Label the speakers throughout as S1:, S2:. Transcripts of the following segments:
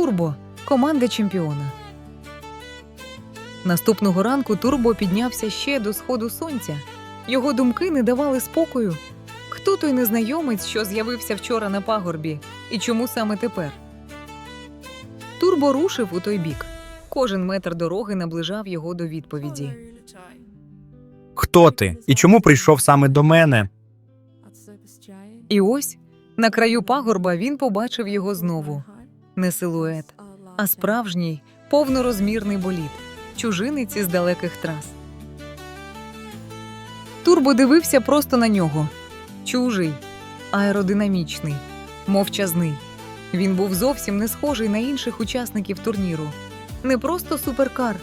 S1: Турбо команда чемпіона. Наступного ранку Турбо піднявся ще до сходу сонця. Його думки не давали спокою. Хто той незнайомець, що з'явився вчора на пагорбі, і чому саме тепер? Турбо рушив у той бік. Кожен метр дороги наближав його до відповіді.
S2: Хто ти? І чому прийшов саме до мене?
S1: І ось на краю пагорба він побачив його знову. Не силует, а справжній повнорозмірний болід, чужинець із далеких трас. Турбо дивився просто на нього. Чужий, аеродинамічний, мовчазний. Він був зовсім не схожий на інших учасників турніру. Не просто суперкар,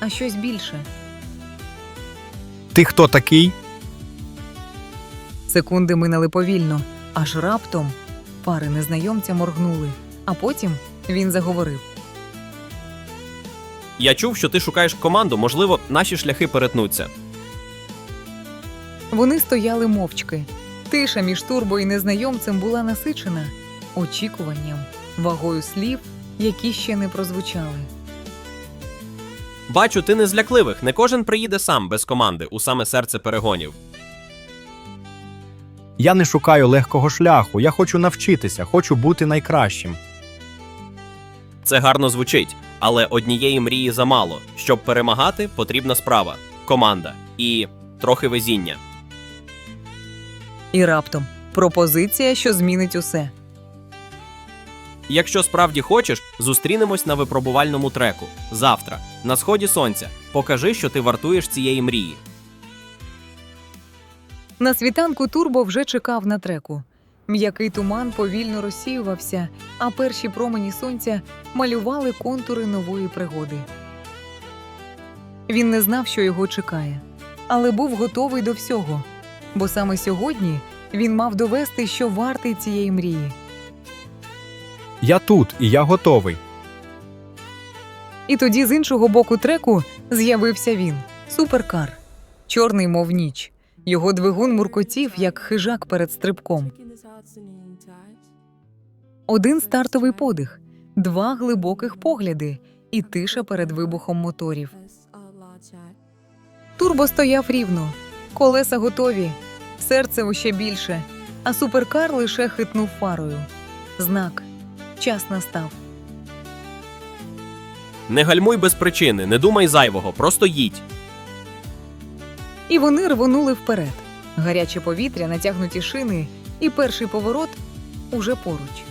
S1: а щось більше.
S2: Ти хто такий?
S1: Секунди минали повільно, аж раптом пари незнайомця моргнули, а потім він заговорив.
S3: Я чув, що ти шукаєш команду, можливо, наші шляхи перетнуться.
S1: Вони стояли мовчки. Тиша між турбо і незнайомцем була насичена очікуванням, вагою слів, які ще не прозвучали.
S3: Бачу, ти не з лякливих. Не кожен приїде сам без команди у саме серце перегонів.
S2: Я не шукаю легкого шляху. Я хочу навчитися, хочу бути найкращим.
S3: Це гарно звучить, але однієї мрії замало. Щоб перемагати, потрібна справа, команда і трохи везіння.
S1: І раптом пропозиція, що змінить усе.
S3: Якщо справді хочеш, зустрінемось на випробувальному треку завтра, на сході сонця. Покажи, що ти вартуєш цієї мрії.
S1: На світанку Турбо вже чекав на треку. М'який туман повільно розсіювався, а перші промені сонця малювали контури нової пригоди. Він не знав, що його чекає, але був готовий до всього, бо саме сьогодні він мав довести, що вартий цієї мрії.
S2: Я тут і я готовий.
S1: І тоді з іншого боку треку з'явився він суперкар, чорний, мов ніч. Його двигун муркотів, як хижак перед стрибком. Один стартовий подих, два глибоких погляди і тиша перед вибухом моторів. Турбо стояв рівно, колеса готові, серце ще більше, а суперкар лише хитнув фарою. Знак час настав.
S3: Не гальмуй без причини, не думай зайвого, просто їдь.
S1: І вони рвонули вперед. Гаряче повітря, натягнуті шини, і перший поворот уже поруч.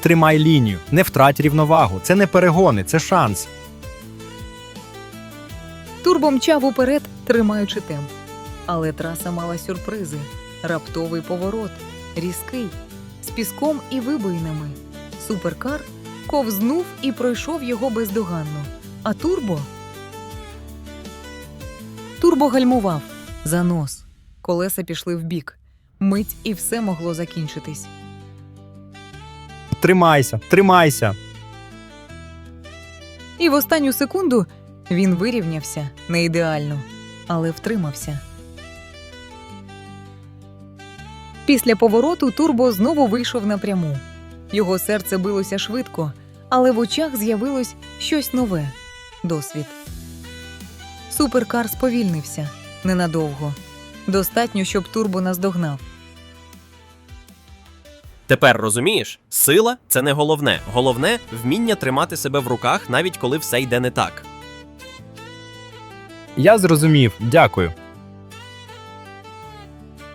S2: Тримай лінію, не втрать рівновагу. Це не перегони, це шанс.
S1: Турбо мчав уперед, тримаючи темп. Але траса мала сюрпризи: раптовий поворот, різкий, з піском і вибоїнами. Суперкар ковзнув і пройшов його бездоганно. А турбо. Турбо гальмував. Занос. Колеса пішли вбік. Мить і все могло закінчитись.
S2: Тримайся, тримайся.
S1: І в останню секунду він вирівнявся не ідеально, але втримався. Після повороту Турбо знову вийшов напряму. Його серце билося швидко, але в очах з'явилось щось нове досвід. Суперкар сповільнився ненадовго. Достатньо, щоб турбо наздогнав.
S3: Тепер розумієш, сила це не головне. Головне вміння тримати себе в руках, навіть коли все йде не так.
S2: Я зрозумів, дякую.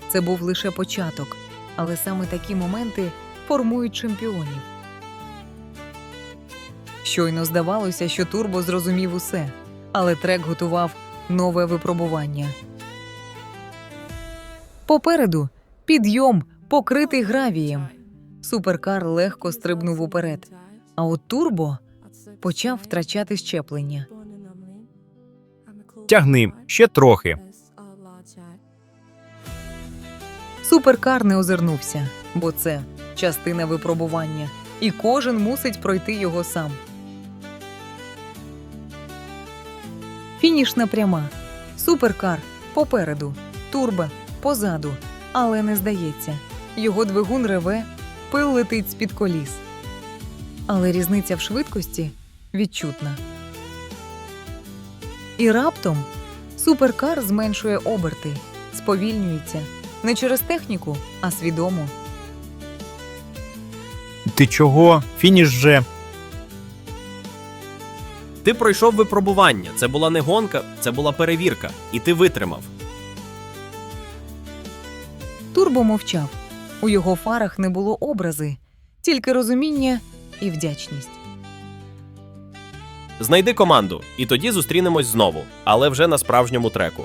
S1: Це був лише початок, але саме такі моменти формують чемпіонів. Щойно здавалося, що Турбо зрозумів усе, але трек готував нове випробування. Попереду підйом, покритий гравієм. Суперкар легко стрибнув уперед, а от Турбо почав втрачати щеплення.
S2: Тягни ще трохи.
S1: Суперкар не озирнувся, бо це частина випробування, і кожен мусить пройти його сам. Фінішна пряма. Суперкар попереду, турбо позаду, але не здається. Його двигун реве, пил летить з-під коліс. але різниця в швидкості відчутна. І раптом суперкар зменшує оберти, сповільнюється не через техніку, а свідомо.
S2: Ти чого? Фініш же.
S3: Ти пройшов випробування. Це була не гонка, це була перевірка, і ти витримав.
S1: Турбо мовчав. У його фарах не було образи, тільки розуміння і вдячність.
S3: Знайди команду, і тоді зустрінемось знову, але вже на справжньому треку.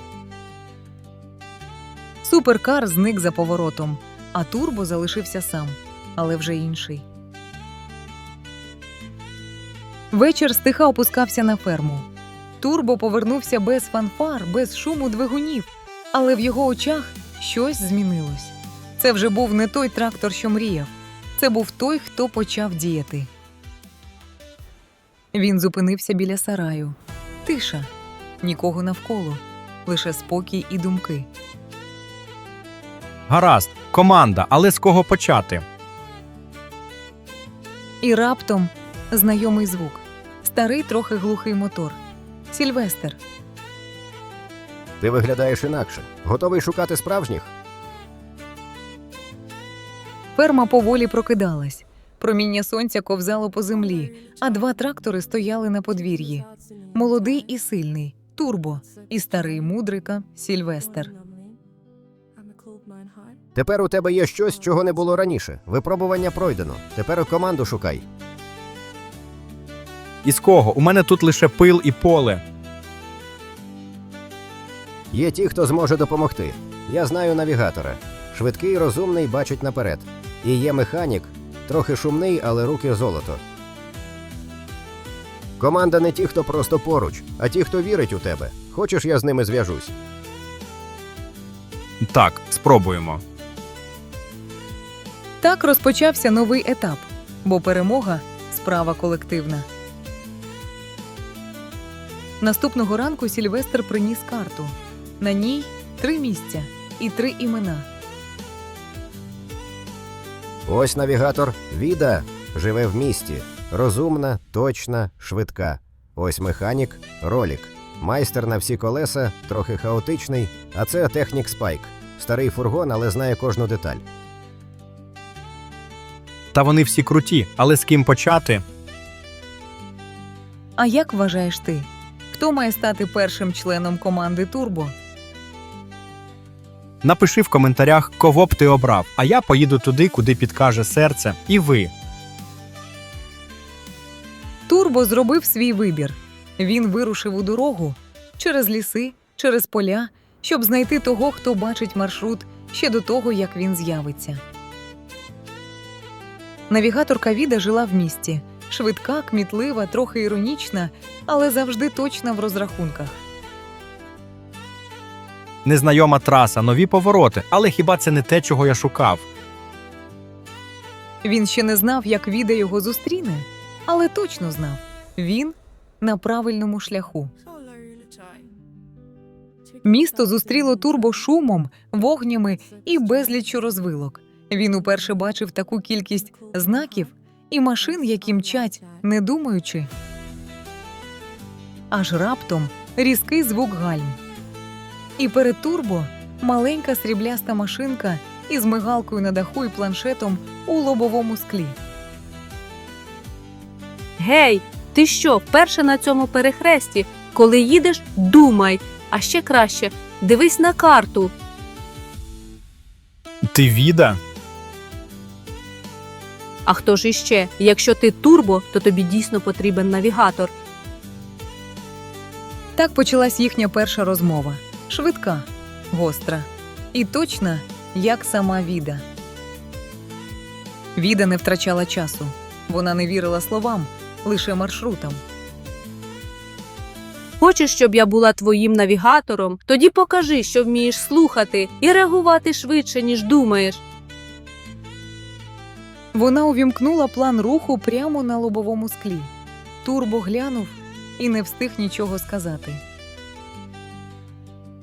S1: Суперкар зник за поворотом, а турбо залишився сам, але вже інший. Вечір стиха опускався на ферму. Турбо повернувся без фанфар, без шуму двигунів, але в його очах щось змінилось. Це вже був не той трактор, що мріяв. Це був той, хто почав діяти. Він зупинився біля сараю. Тиша, нікого навколо, лише спокій і думки.
S2: Гаразд, команда, але з кого почати?
S1: І раптом знайомий звук. Старий, трохи глухий мотор. Сільвестер.
S4: Ти виглядаєш інакше. Готовий шукати справжніх?
S1: Ферма поволі прокидалась. Проміння сонця ковзало по землі, а два трактори стояли на подвір'ї. Молодий і сильний турбо, і старий мудрика Сільвестер.
S4: Тепер у тебе є щось, чого не було раніше. Випробування пройдено. Тепер команду шукай.
S2: І з кого? У мене тут лише пил і поле.
S4: Є ті, хто зможе допомогти. Я знаю навігатора. Швидкий, розумний, бачить наперед. І є механік, трохи шумний, але руки золото. Команда не ті, хто просто поруч, а ті, хто вірить у тебе. Хочеш, я з ними зв'яжусь.
S2: Так, спробуємо.
S1: Так розпочався новий етап, бо перемога справа колективна. Наступного ранку Сільвестр приніс карту. На ній три місця і три імена.
S4: Ось навігатор Віда живе в місті. Розумна, точна, швидка. Ось механік Ролік. Майстер на всі колеса, трохи хаотичний, а це технік Спайк. Старий фургон, але знає кожну деталь.
S2: Та вони всі круті, але з ким почати?
S1: А як вважаєш ти? Хто має стати першим членом команди Турбо?
S2: Напиши в коментарях, кого б ти обрав, а я поїду туди, куди підкаже серце, і ви.
S1: Турбо зробив свій вибір. Він вирушив у дорогу через ліси, через поля, щоб знайти того, хто бачить маршрут ще до того, як він з'явиться. Навігаторка Віда жила в місті. Швидка, кмітлива, трохи іронічна, але завжди точна в розрахунках.
S2: Незнайома траса, нові повороти, але хіба це не те, чого я шукав?
S1: Він ще не знав, як Віда його зустріне, але точно знав він на правильному шляху. Місто зустріло турбо шумом, вогнями і безліччю розвилок. Він уперше бачив таку кількість знаків і машин, які мчать, не думаючи. Аж раптом різкий звук гальм. І перед турбо маленька срібляста машинка із мигалкою на даху і планшетом у лобовому склі.
S5: Гей, ти що, вперше на цьому перехресті? Коли їдеш, думай, а ще краще дивись на карту.
S2: Ти віда?
S5: А хто ж іще? Якщо ти турбо, то тобі дійсно потрібен навігатор.
S1: Так почалась їхня перша розмова. Швидка, гостра і точна, як сама Віда. Віда не втрачала часу. Вона не вірила словам, лише маршрутам.
S5: Хочеш, щоб я була твоїм навігатором? Тоді покажи, що вмієш слухати і реагувати швидше, ніж думаєш.
S1: Вона увімкнула план руху прямо на лобовому склі. Турбо глянув і не встиг нічого сказати.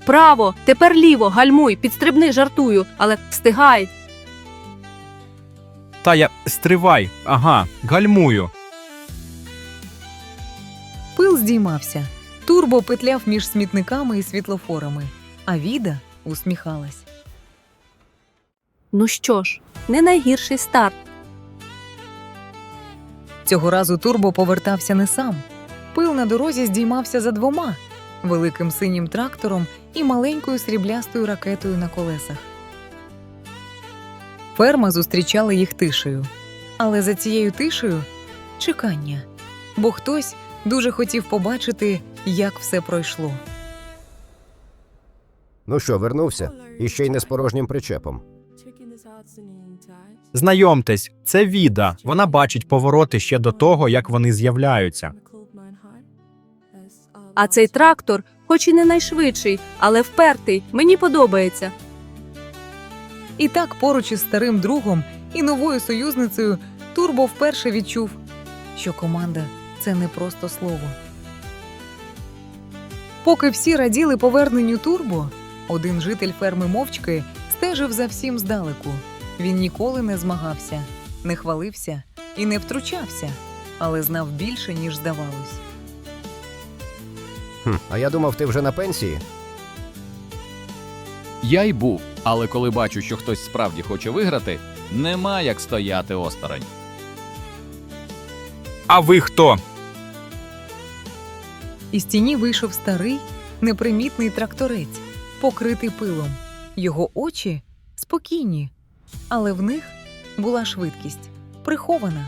S5: Право, тепер ліво, гальмуй, підстрибни, жартую, але встигай.
S2: Та я стривай, ага, гальмую.
S1: Пил здіймався. Турбо петляв між смітниками і світлофорами, а Віда усміхалась.
S5: Ну що ж, не найгірший старт.
S1: Цього разу Турбо повертався не сам. Пил на дорозі здіймався за двома великим синім трактором і маленькою сріблястою ракетою на колесах. Ферма зустрічала їх тишею, але за цією тишею чекання, бо хтось дуже хотів побачити, як все пройшло.
S4: Ну що, вернувся? І ще й не з порожнім причепом.
S2: Знайомтесь, це Віда. Вона бачить повороти ще до того, як вони з'являються.
S5: А цей трактор, хоч і не найшвидший, але впертий, мені подобається.
S1: І так поруч із старим другом і новою союзницею Турбо вперше відчув, що команда це не просто слово. Поки всі раділи поверненню Турбо, один житель ферми мовчки стежив за всім здалеку. Він ніколи не змагався, не хвалився і не втручався, але знав більше, ніж здавалось.
S4: Хм, а я думав, ти вже на пенсії.
S6: Я й був, але коли бачу, що хтось справді хоче виграти, нема як стояти осторонь.
S2: А ви хто?
S1: Із тіні вийшов старий, непримітний тракторець, покритий пилом. Його очі спокійні, але в них була швидкість, прихована.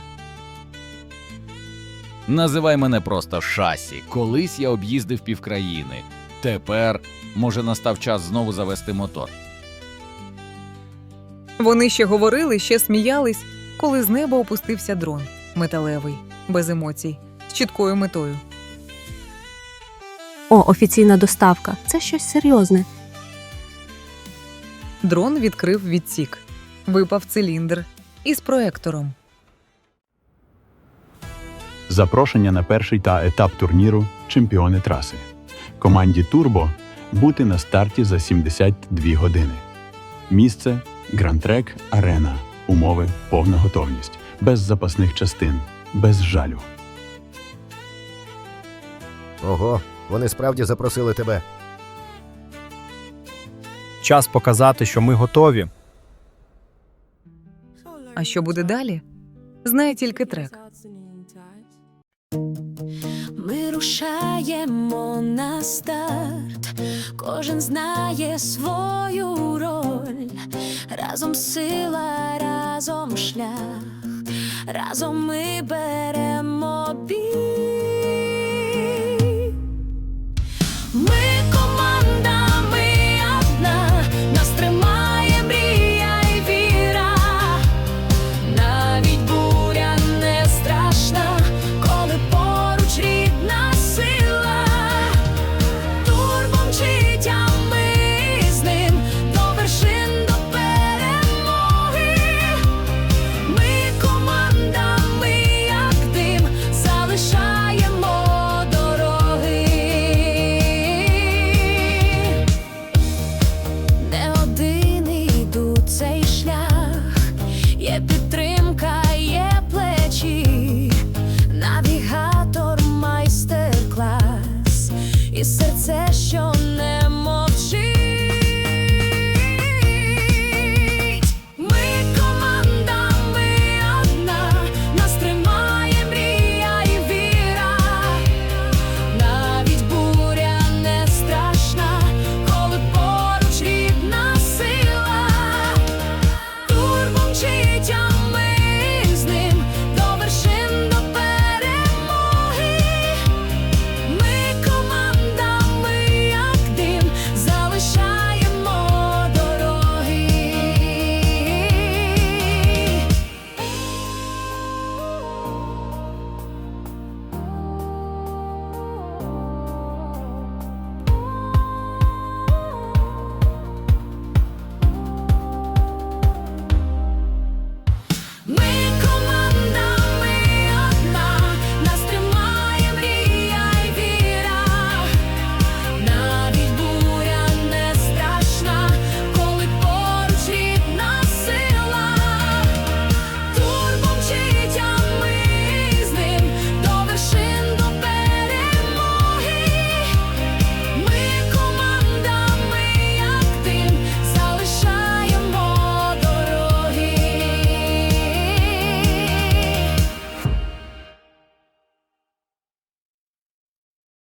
S6: Називай мене просто шасі. Колись я об'їздив півкраїни. Тепер, може, настав час знову завести мотор.
S1: Вони ще говорили, ще сміялись, коли з неба опустився дрон металевий, без емоцій, з чіткою метою.
S5: О, офіційна доставка. Це щось серйозне.
S1: Дрон відкрив відсік, випав циліндр із проектором.
S7: Запрошення на перший та етап турніру Чемпіони траси. Команді Турбо бути на старті за 72 години. Місце Грантрек Арена. Умови повна готовність. Без запасних частин, без жалю.
S4: Ого, вони справді запросили тебе.
S2: Час показати, що ми готові.
S1: А що буде далі? Знає тільки трек.
S8: Рушаємо на старт, кожен знає свою роль. Разом сила, разом шлях, разом ми беремо бій.